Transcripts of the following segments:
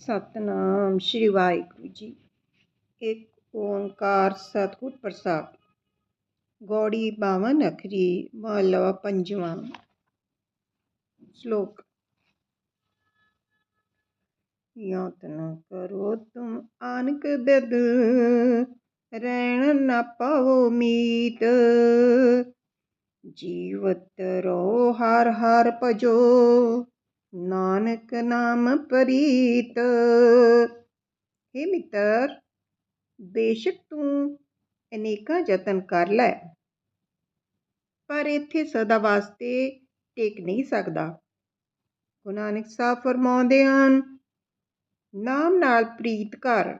ਸਤਨਾਮ ਸ਼੍ਰੀ ਵਾਹਿਗੁਰੂ ਜੀ। ਇੱਕ ਓੰਕਾਰ ਸਤਿਗੁਰ ਪ੍ਰਸਾਦ। ਗੌੜੀ ਬਾਵਨ ਅਖਰੀ ਮਹਲਾ ਪੰਜਵਾਂ। ਸ਼ਲੋਕ। ਯਤਨ ਕਰੋ ਤੁਮ ਆਨਕ ਬਿਦ ਰਹਿਣ ਨਾ ਪਾਵੋ ਮੀਤ। ਜੀਵਤ ਰੋ ਹਰ ਹਰ ਭਜੋ ਨਾਨਕ ਨਾਮ ਪ੍ਰੀਤ। ਹੇ ਮਿੱਤਰ, ਬੇਸ਼ੱਕ ਤੂੰ ਅਨੇਕਾਂ ਯਤਨ ਕਰ ਲੈ, ਪਰ ਇੱਥੇ ਸਦਾ ਵਾਸਤੇ ਟਿਕ ਨਹੀਂ ਸਕਦਾ। ਗੁਰੂ ਨਾਨਕ ਸਾਹਿਬ ਫਰਮਾਉਂਦੇ ਹਨ ਨਾਮ ਨਾਲ ਪ੍ਰੀਤ ਕਰ,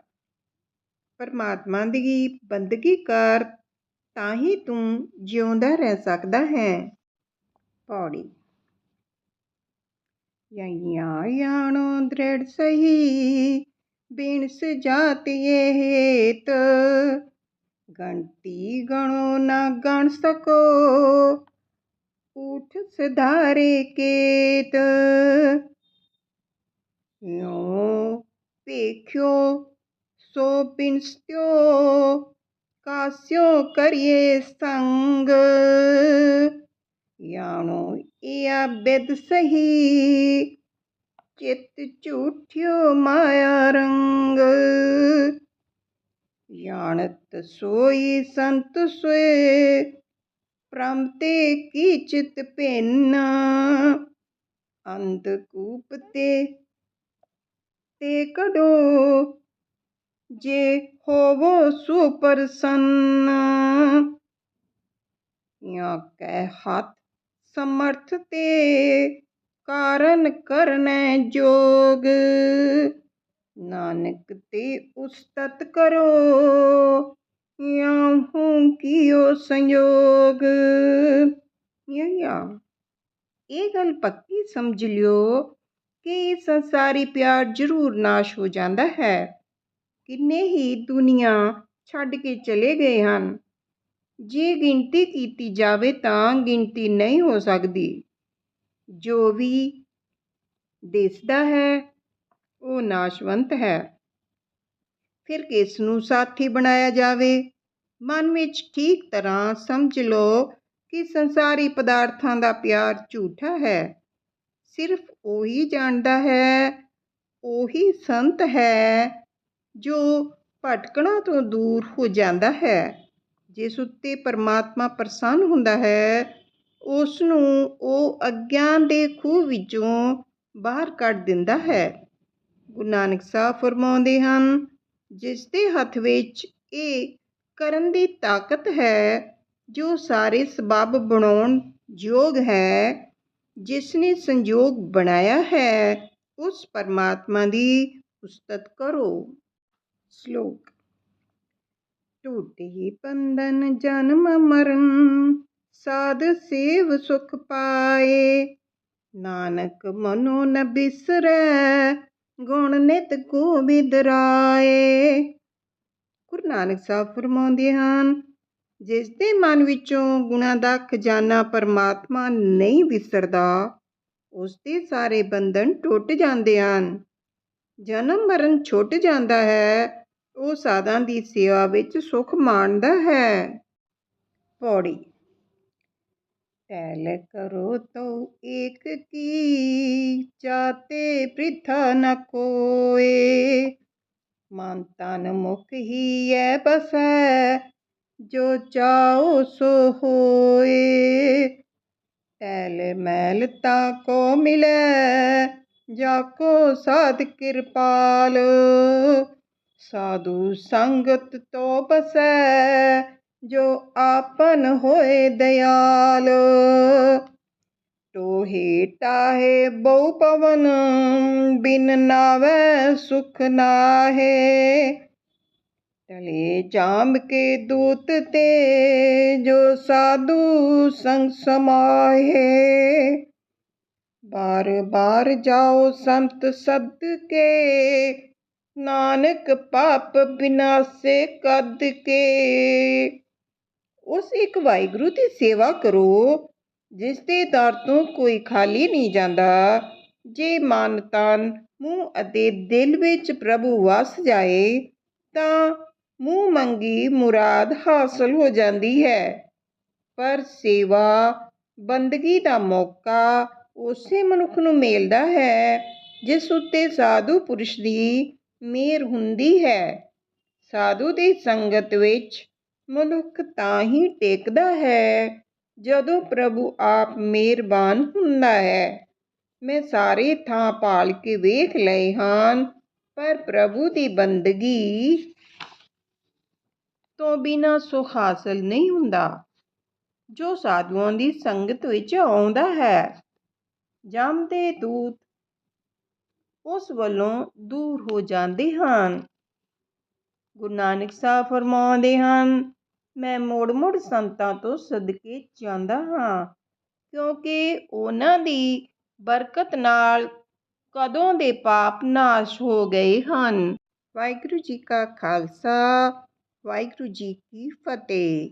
ਪਰਮਾਤਮਾ ਦੀ ਬੰਦਗੀ ਕਰ, ਤਾਂ ਹੀ ਤੂੰ ਜਿਉਂਦਾ ਰਹਿ ਸਕਦਾ ਹੈ। ਪੌੜੀ ਯਾ ਯਾਣੋ ਦ੍ਰਿੜ ਸਹੀ ਬਿਨ ਸਜਾਤਿ ਹੇਤ। ਗਣਤੀ ਗਣੋ ਨਾ ਗਣ ਸਕੋ ਉਠ ਸਧਾਰੇ ਕੇਤ। ਯੋ ਵੇਖਿਓ, ਸੋ ਬਿਨਸਤਿਓ, ਕਾਸਿਓ ਕਰੀਏ ਸੰਗ। ਯਾਣੋ ਇਹ ਬਿਦ ਸਹੀ? ਚਿਤ ਝੂਠਿਓ ਮਾਇਆ ਰੰਗ। ਯਾਣਤ ਸੋਈ ਸੰਤ ਸੋਏ ਪ੍ਰਮ ਤੇ ਕੀ ਚਿਤ ਭਿੰਨ? ਅੰਧ ਕੂਪ ਤੇ ਤੇ ਕਡੋ ਜੇ ਹੋਵੋ ਸੁਪਰਸੰਨ ਯਾ ਕਹਿ ਹੱਥ ਸਮਰਥ ਤੇ ਕਾਰਨ ਕਰਨੈ ਜੋਗ। ਨਾਨਕ ਤੇ ਉਸਤਤ ਕਰੋ, ਯਾਹੂ ਕੀਓ ਸੰਯੋਗ। ਯਾ ਇਹ ਗੱਲ ਪੱਕੀ ਸਮਝ ਲਿਓ ਕਿ ਸੰਸਾਰੀ ਪਿਆਰ ਜ਼ਰੂਰ ਨਾਸ਼ ਹੋ ਜਾਂਦਾ ਹੈ। ਕਿੰਨੇ ਹੀ ਦੁਨੀਆ ਛੱਡ ਕੇ ਚਲੇ ਗਏ ਹਨ। ਜੇ ਗਿਣਤੀ ਕੀਤੀ ਜਾਵੇ ਤਾਂ ਗਿਣਤੀ ਨਹੀਂ ਹੋ ਸਕਦੀ। ਜੋ ਵੀ ਦਿਸਦਾ ਹੈ, ਉਹ ਨਾਸ਼ਵੰਤ ਹੈ। ਫਿਰ ਕਿਸ ਨੂੰ ਸਾਥੀ ਬਣਾਇਆ ਜਾਵੇ? ਮਨ ਵਿੱਚ ਠੀਕ ਤਰ੍ਹਾਂ ਸਮਝ ਲਓ ਕਿ ਸੰਸਾਰੀ ਪਦਾਰਥਾਂ ਦਾ ਪਿਆਰ ਝੂਠਾ ਹੈ। ਸਿਰਫ ਉਹੀ ਜਾਣਦਾ ਹੈ, ਉਹੀ ਸੰਤ ਹੈ, ਜੋ ਭਟਕਣਾ ਤੋਂ ਦੂਰ ਹੋ ਜਾਂਦਾ ਹੈ। ਜਿਸ ਉੱਤੇ ਪਰਮਾਤਮਾ ਪ੍ਰਸੰਨ ਹੁੰਦਾ ਹੈ ਉਸ ਨੂੰ ਉਹ ਅਗਿਆਨ ਦੇ ਖੂਹ ਵਿੱਚੋਂ ਬਾਹਰ ਕੱਢ ਦਿੰਦਾ ਹੈ। ਗੁਰੂ ਨਾਨਕ ਸਾਹਿਬ ਫਰਮਾਉਂਦੇ ਹਨ, ਜਿਸ ਦੇ ਹੱਥ ਵਿੱਚ ਇਹ ਕਰਨ ਦੀ ਤਾਕਤ ਹੈ, ਜੋ ਸਾਰੇ ਸਬਬ ਬਣਾਉਣ ਯੋਗ ਹੈ ਜਿਸ ਨੇ ਸੰਯੋਗ ਬਣਾਇਆ ਹੈ, ਉਸ ਪਰਮਾਤਮਾ ਦੀ ਉਸਤਤ ਕਰੋ। ਸ਼ਲੋਕ ਟੂਟੇ ਬੰਧਨ ਜਨਮ ਮਰਨ। ਸਾਧ ਸੇਵ ਸੁਖ ਪਾਏ। ਨਾਨਕ ਮਨੋ ਨ ਬਿਸਰੈ, ਗੁਣ ਨਿਤ ਗੋਬਿੰਦ ਰਾਏ ਗੁਰੂ ਨਾਨਕ ਸਾਹਿਬ ਫਰਮਾਉਂਦੇ ਹਨ, ਜਿਸ ਦੇ ਮਨ ਵਿੱਚੋਂ ਗੁਣਾਂ ਦਾ ਖਜ਼ਾਨਾ ਪਰਮਾਤਮਾ ਨਹੀਂ ਵਿਸਰਦਾ, ਉਸ ਦੇ ਸਾਰੇ ਬੰਧਨ ਟੁੱਟ ਜਾਂਦੇ ਹਨ। ਜਨਮ ਮਰਨ ਛੁੱਟ ਜਾਂਦਾ ਹੈ ਉਹ ਸਾਧਾਂ ਦੀ ਸੇਵਾ ਵਿੱਚ ਸੁਖ ਮਾਣਦਾ ਹੈ। ਪੌੜੀ। ਟੈਲ ਕਰੋ ਤੋ ਏਕ ਕੀ ਚਾਤੇ ਪ੍ਰਿਥਾ ਨ ਕੋਏ। ਮਨ ਤਨ ਮੁਖ ਹੀ ਐ ਬਸੈ, ਜੋ ਚਾਓ ਸੋ ਹੋਏ। ਟੈਲ ਮੈਲ ਤਾ ਕੋ ਮਿਲੈ, ਜਾ ਕੋ ਸਾਧ ਕਿਰਪਾਲ। ਸਾਧੂ ਸੰਗਤ ਤੋ ਬਸੈ, ਜੋ ਆਪਨ ਹੋਏ ਦਿਆਲ। ਟੋਹੇ ਟਾਹੇ ਬਹੁ ਪਵਨ, ਬਿਨ ਨਾਵੇ ਸੁਖ ਨਾਹੇ। ਟਲੇ ਜਾਮ ਕੇ ਦੂਤ ਤੇ, ਜੋ ਸਾਧੂ ਸੰਗ ਸਮਾਹੇ। ਬਾਰ ਬਾਰ ਜਾਓ ਸੰਤ ਸਦ ਕੇ ਨਾਨਕ ਪਾਪ ਬਿਨਾਸੇ ਕਦ ਕੇ। ਉਸ ਇੱਕ ਵਾਹਿਗੁਰੂ ਦੀ ਸੇਵਾ ਕਰੋ, ਜਿਸ ਦੇ ਦਰ ਤੋਂ ਕੋਈ ਖਾਲੀ ਨਹੀਂ ਜਾਂਦਾ। ਜੇ ਮਨ ਤਨ, ਮੂੰਹ ਅਤੇ ਦਿਲ ਵਿੱਚ ਪ੍ਰਭੂ ਵਸ ਜਾਏ, ਤਾਂ ਮੂੰਹ ਮੰਗੀ ਮੁਰਾਦ ਹਾਸਲ ਹੋ ਜਾਂਦੀ ਹੈ। ਪਰ ਸੇਵਾ, ਬੰਦਗੀ ਦਾ ਮੌਕਾ ਉਸੇ ਮਨੁੱਖ ਨੂੰ ਮਿਲਦਾ ਹੈ, ਜਿਸ ਉੱਤੇ ਸਾਧੂ ਪੁਰਸ਼ ਦੀ ਮਿਹਰ ਹੁੰਦੀ ਹੈ। ਸਾਧੂ ਦੀ ਸੰਗਤ ਵਿੱਚ ਮਨੁੱਖ ਤਾਂ ਹੀ ਟੇਕਦਾ ਹੈ, ਜਦੋਂ ਪ੍ਰਭੂ ਆਪ ਮਿਹਰਬਾਨ ਹੁੰਦਾ ਹੈ। ਮੈਂ ਸਾਰੇ ਥਾਂ ਭਾਲ ਕੇ ਵੇਖ ਲਏ ਹਨ ਪਰ ਪ੍ਰਭੂ ਦੀ ਬੰਦਗੀ ਤੋਂ ਬਿਨਾਂ ਸੁਖ ਹਾਸਲ ਨਹੀਂ ਹੁੰਦਾ। ਜੋ ਸਾਧੂਆਂ ਦੀ ਸੰਗਤ ਵਿੱਚ ਆਉਂਦਾ ਹੈ, ਜਮ ਦੇ ਦੂਤ ਉਸ ਵੱਲੋਂ ਦੂਰ ਹੋ ਜਾਂਦੇ ਹਨ। ਗੁਰੂ ਨਾਨਕ ਸਾਹਿਬ ਫਰਮਾਉਂਦੇ ਹਨ, ਮੈਂ ਮੋੜ ਮੋੜ ਸੰਤਾਂ ਤੋਂ ਸਦਕੇ ਜਾਂਦਾ ਹਾਂ, ਕਿਉਂਕਿ ਉਹਨਾਂ ਦੀ ਬਰਕਤ ਨਾਲ ਕਦੋਂ ਦੇ ਪਾਪ ਨਾਸ਼ ਹੋ ਗਏ ਹਨ। ਵਾਹਿਗੁਰੂ ਜੀ ਕਾ ਖਾਲਸਾ, ਵਾਹਿਗੁਰੂ ਜੀ ਕੀ ਫਤਿਹ।